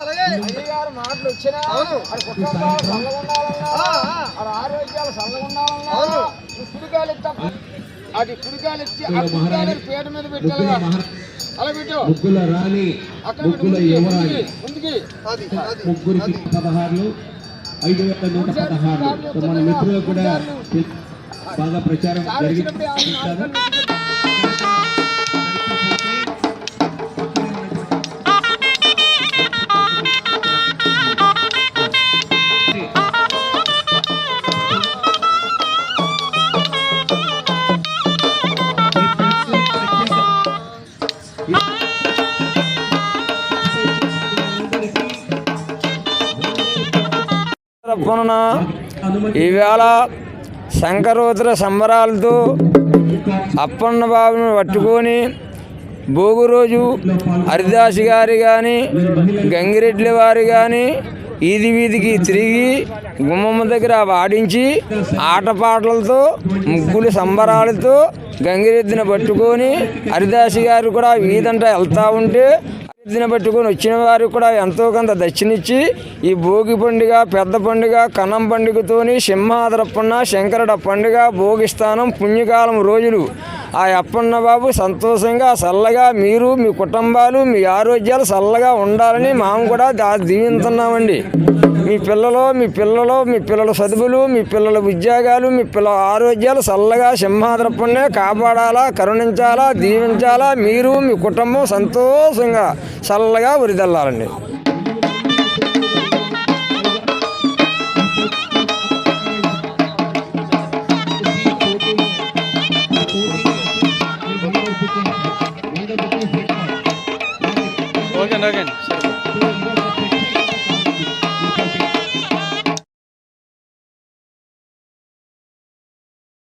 అయ్యగారు మాటలు వచ్చినా. అది కుటుంబాలు ఆరోగ్యాలు ఆ కుడికాలు పీట మీద పెట్టాలి? అలా పెట్టు. ముగ్గుల రాణి ముగ్గుల యువరాణి. ముగ్గురికి పదహారులు ఐదు వేల నూట పదహారులు. మన మిత్రులకు కూడా బాగా ప్రచారం సార్ తరపున ఈవేళ శంకరోత్తర సంబరాలతో అప్పన్న బాబును పట్టుకొని భోగు రోజు హరిదాస్ గారి కానీ గంగిరెడ్డి వారి కానీ వీధి వీధికి తిరిగి గుమ్మమ్మ దగ్గర వాడించి ఆటపాటలతో ముగ్గులు సంబరాలతో గంగిరెద్దుని పట్టుకొని హరిదాసి గారు కూడా వీధంతా వెళ్తూ ఉంటే దిన పట్టుకొని వచ్చిన వారికి కూడా ఎంతో కొంత దక్షిణిచ్చి ఈ భోగి పండుగ పెద్ద పండుగ కన్నం పండుగతోని సింహాదరప్పన్న శంకరుడ పండుగ భోగిస్థానం పుణ్యకాలం రోజులు ఆ అప్పన్న బాబు సంతోషంగా చల్లగా మీరు మీ కుటుంబాలు మీ ఆరోగ్యాలు చల్లగా ఉండాలని మేము కూడా దా మీ పిల్లలు మీ పిల్లలు మీ పిల్లల చదువులు మీ పిల్లల ఉద్యోగాలు మీ పిల్లల ఆరోగ్యాలు చల్లగా సింహాద్రప్పనే కాపాడాలా కరుణించాలా దీవించాలా మీరు మీ కుటుంబం సంతోషంగా చల్లగా వరిదల్లాలండి